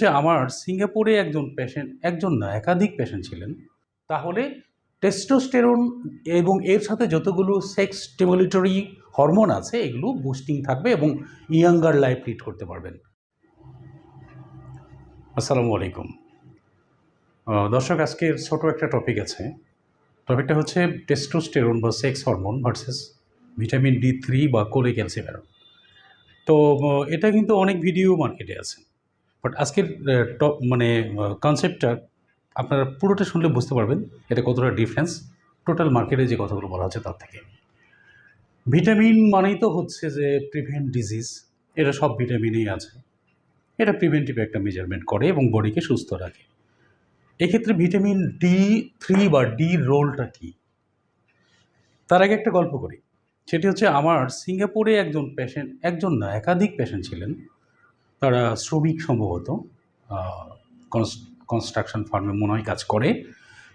যে আমার সিঙ্গাপুরে একজন পেশেন্ট একজন না, একাধিক পেশেন্ট ছিলেন। তাহলে টেস্টোস্টেরন এবং এর সাথে যতগুলো সেক্স স্টিমুলেটরি হরমোন আছে, এগুলো বুস্টিং থাকবে এবং ইয়াঙ্গার লাইফ লিড করতে পারবেন। আসসালামু আলাইকুম। দর্শক, আজকের ছোট একটা টপিক আছে। টপিকটা হচ্ছে টেস্টোস্টেরন বা sex hormone versus vitamin D three বা কোলে ক্যালসিফেরন তো এটা কিন্তু অনেক ভিডিও মার্কেটে আছে। বাট আজকের টপ মানে কনসেপ্টটা আপনারা পুরোটা শুনলে বুঝতে পারবেন এটা কতটা ডিফারেন্স টোটাল মার্কেটে যে কথাগুলো বলা হচ্ছে তার থেকে। ভিটামিন মানেই তো হচ্ছে যে প্রিভেন্ট ডিজিজ এটা সব ভিটামিনেই আছে। এটা প্রিভেন্টিভ একটা মেজারমেন্ট করে এবং বডিকে সুস্থ রাখে। এক্ষেত্রে ভিটামিন ডি থ্রি বা ডি রোলটা কী? তার আগে একটা গল্প করি। সেটি হচ্ছে আমার সিঙ্গাপুরে একজন পেশেন্ট একজন না, একাধিক পেশেন্ট ছিলেন। তারা শ্রমিক সম্ভবত কনস্ট্রাকশন ফার্মে মনে হয় কাজ করে।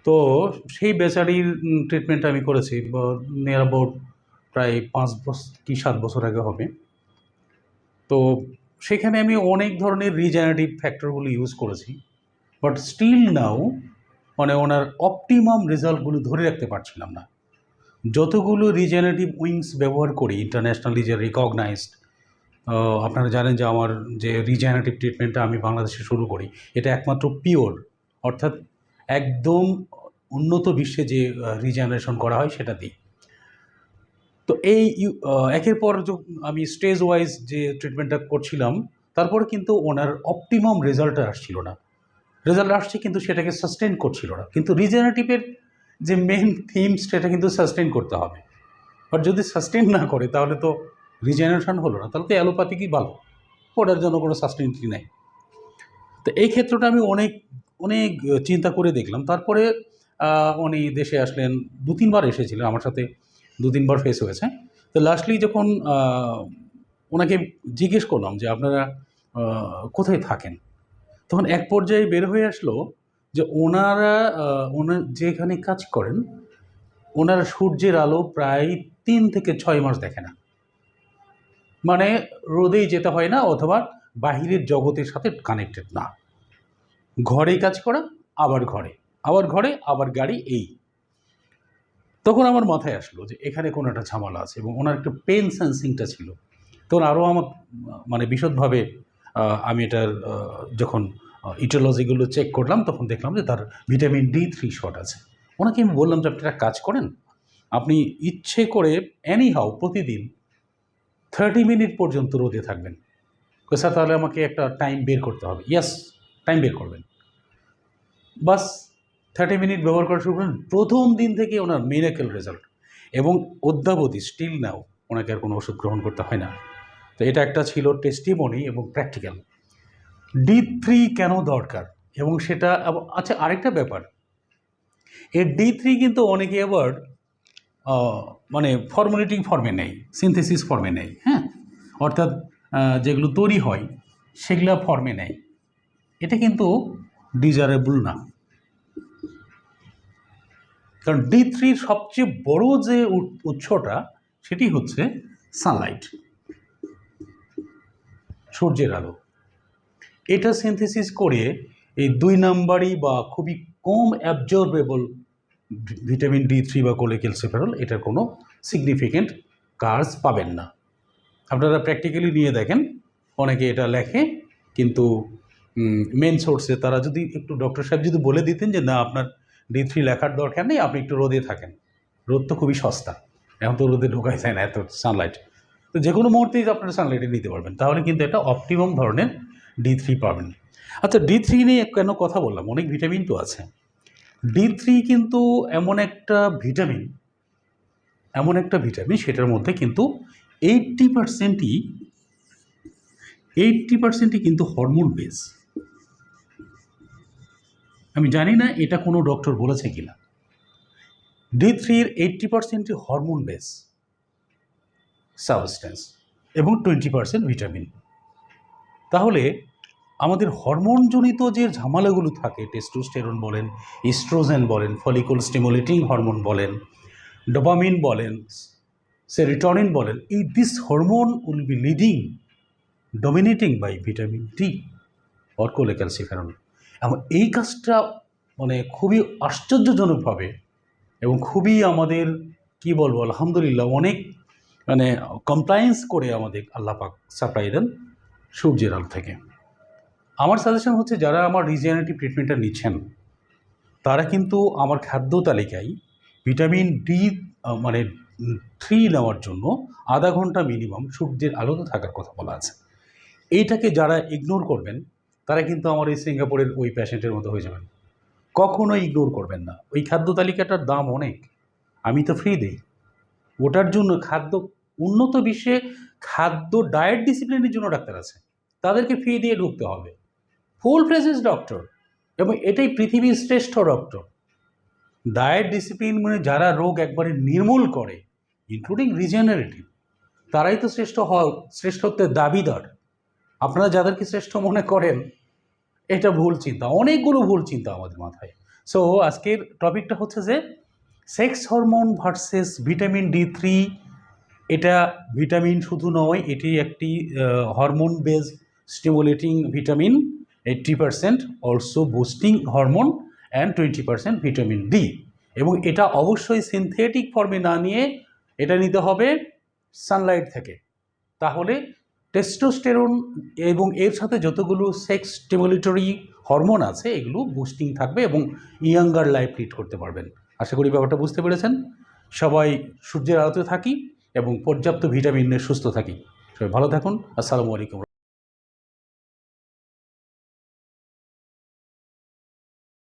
তো সেই বেচারির ট্রিটমেন্ট আমি করেছি নিয়ার অ্যাবাউট প্রায় পাঁচ বছর কি সাত বছর আগে হবে। তো সেখানে আমি অনেক ধরনের রিজেনারেটিভ ফ্যাক্টরগুলো ইউজ করেছি। বাট স্টিল নাও মানে ওনার অপটিমাম রেজাল্টগুলো ধরে রাখতে পারছিলাম না। যতগুলো রিজেনারেটিভ উইংস ব্যবহার করি ইন্টারন্যাশনালি যে রিকগনাইজড আপনারা জানেন যে আমার যে রিজেনারেটিভ ট্রিটমেন্টটা আমি বাংলাদেশে শুরু করি, এটা একমাত্র পিওর অর্থাৎ একদম উন্নত বিশ্বে যে রিজেনারেশন করা হয় সেটা দিই। তো এই একের পর আমি স্টেজ ওয়াইজ যে ট্রিটমেন্টটা করছিলাম, তারপরে কিন্তু ওনার অপটিমাম রেজাল্ট আসছিল না। রেজাল্ট আসছে কিন্তু সেটাকে সাস্টেন করছিল না। কিন্তু রিজেনারেটিভের যে মেন থিম সেটা কিন্তু সাস্টেন করতে হবে। বাট যদি সাস্টেন না করে, তাহলে তো রিজেনারেশন হলো না, তাহলে তো অ্যালোপ্যাথিকই ভালো। ওটার জন্য কোনো সাস্টেনিটি নেই। তো এই ক্ষেত্রটা আমি অনেক অনেক চিন্তা করে দেখলাম। তারপরে উনি দেশে আসলেন দু তিনবার এসেছিলেন আমার সাথে দু তিনবার ফেস হয়েছে। তো লাস্টলি যখন ওনাকে জিজ্ঞেস করলাম যে আপনারা কোথায় থাকেন? তখন এক পর্যায়ে বের হয়ে আসলো যে ওনারা ওনার যেখানে কাজ করেন, ওনারা সূর্যের আলো প্রায় তিন থেকে ছয় মাস দেখে না। মানে রোদেই যেতে হয় না অথবা বাহিরের জগতের সাথে কানেক্টেড না। ঘরেই কাজ করা, আবার ঘরে। আবার ঘরে, আবার গাড়ি, এই। তখন আমার মাথায় আসলো যে এখানে কোনো একটা ঝামেলা আছে এবং ওনার একটা পেন সেন্সিংটা ছিল। তখন আরও আমার মানে বিশদভাবে আমি এটার যখন ইটোলজিগুলো চেক করলাম, তখন দেখলাম যে তার ভিটামিন ডি থ্রি শর্ট আছে। ওনাকে আমি বললাম যে, আপনি একটা কাজ করেন। আপনি ইচ্ছে করে অ্যানি হাউ প্রতিদিন থার্টি মিনিট পর্যন্ত রোদে থাকবেন। স্যার, তাহলে আমাকে একটা টাইম বের করতে হবে। ইয়াস টাইম বের করবেন। বাস থার্টি মিনিট ব্যবহার করা শুরু করেন প্রথম দিন থেকে ওনার মিরাকেল রেজাল্ট এবং অদ্যাবধি স্টিল নাও ওনাকে আর কোনো ওষুধ গ্রহণ করতে হয় না। তো এটা একটা ছিল টেস্টিমনি এবং প্র্যাকটিক্যাল ডি থ্রি কেন দরকার? এবং সেটা আচ্ছা আরেকটা ব্যাপার। এর ডি থ্রি কিন্তু অনেকে আবার মানে ফর্মুলেটিং ফর্মে নেই সিনথেসিস ফর্মে নেই হ্যাঁ? অর্থাৎ যেগুলো তৈরি হয়, সেগুলো ফর্মে নেই। এটা কিন্তু ডিজারেবল না। কারণ ডি থ্রির সবচেয়ে বড় যে উৎসটা, সেটি হচ্ছে সানলাইট সূর্যের আলো। এটা সিনথেসিস করে এই দুই নাম্বারই বা খুবই কম অ্যাবজর্বেবল ভিটামিন ডি থ্রি বা কোলেক্যালসিফেরল এটার কোনো সিগনিফিকেন্ট কাজ পাবেন না। আপনারা প্র্যাকটিক্যালি নিয়ে দেখেন, অনেকে এটা লেখে, কিন্তু মেন সোর্সে তারা যদি একটু ডক্টর সাহেব যদি বলে দিতেন যে, না, আপনার ডি থ্রি লেখার দরকার নেই, আপনি একটু রোদে থাকেন। রোদ তো খুবই সস্তা। এখন তো রোদে ঢোকাই যায় না, এত সানলাইট তো যে কোনো মুহূর্তেই আপনারা সানলাইটে নিতে পারবেন। তাহলে কিন্তু এটা অপটিমাম ধরনের ডি থ্রি পাবেন। আচ্ছা ডি থ্রি নিয়ে কেন কথা বললাম? অনেক ভিটামিন তো আছে। ডি থ্রি কিন্তু এমন একটা ভিটামিন এমন একটা ভিটামিন সেটার মধ্যে কিন্তু এইট্টি পার্সেন্টই এইট্টি পার্সেন্টই কিন্তু হরমোন বেস আমি জানি না এটা কোনো ডক্টর বলেছে কিনা। ডি থ্রির এইট্টি পার্সেন্টই হরমোন বেস সাবস্টেন্স এবং টোয়েন্টি পার্সেন্ট ভিটামিন তাহলে আমাদের হরমোনজনিত যে ঝামেলাগুলো থাকে টেস্টোস্টেরন বলেন ইস্ট্রোজেন বলেন ফলিকল স্টিমুলেটিং হরমোন বলেন ডোপামিন বলেন সেরিটনিন বলেন, এই this hormone will be leading dominating by vitamin D or cholecalciferol এবং এই কাজটা মানে খুবই আশ্চর্যজনকভাবে এবং খুবই আমাদের, কি বলব, আলহামদুলিল্লাহ অনেক মানে কমপ্লায়েন্স করে আমাদের আল্লাহ পাক সাপ্লাই দেন সূর্যের আলো থেকে। আমার সাজেশন হচ্ছে যারা আমার রিজেনারেটিভ ট্রিটমেন্টটা নিচ্ছেন, তারা কিন্তু আমার খাদ্য তালিকায় ভিটামিন ডি মানে থ্রি নেওয়ার জন্য আধা ঘণ্টা মিনিমাম সূর্যের আলোতে থাকার কথা বলা আছে। এইটাকে যারা ইগনোর করবেন, তারা কিন্তু আমার এই সিঙ্গাপুরের ওই প্যাশেন্টের মতো হয়ে যাবেন। কখনো ইগনোর করবেন না। ওই খাদ্য তালিকাটার দাম অনেক। আমি তো ফ্রি দিই। ওটার জন্য খাদ্য, উন্নত বিশ্বে খাদ্য ডায়েট ডিসিপ্লিনের জন্য ডাক্তার আছে। তাদেরকে ফি দিয়ে ঢুকতে হবে। ফুল ফ্রেজেস ডক্টর এবং এটাই পৃথিবীর শ্রেষ্ঠ ডক্টর। ডায়েট ডিসিপ্লিন মানে যারা রোগ একবারে নির্মূল করে ইনক্লুডিং রিজেনারেটিভ তারাই তো শ্রেষ্ঠ হওয়া শ্রেষ্ঠত্বের দাবিদার। আপনারা যাদেরকে শ্রেষ্ঠ মনে করেন, এটা ভুল চিন্তা, অনেকগুলো ভুল চিন্তা আমাদের মাথায়। সো আজকের টপিকটা হচ্ছে যে sex hormone versus vitamin D three এটা ভিটামিন শুধু নয়, এটি একটি hormone base stimulating vitamin eighty percent also boosting hormone and twenty percent vitamin D এবং এটা অবশ্যই সিনথেটিক ফর্মে না নিয়ে এটা নিতে হবে সানলাইট থেকে। তাহলে টেস্টোস্টেরন এবং এর সাথে যতগুলো সেক্স স্টিমুলেটরি হরমোন আছে, এগুলো বুস্টিং থাকবে এবং ইয়াঙ্গার লাইফ লিড করতে পারবেন। আশা করি ব্যাপারটা বুঝতে পেরেছেন। সবাই সূর্যের আলোতে থাকি এবং পর্যাপ্ত ভিটামিন নিয়ে সুস্থ থাকি। সবাই ভালো থাকুন। আসসালামু আলাইকুম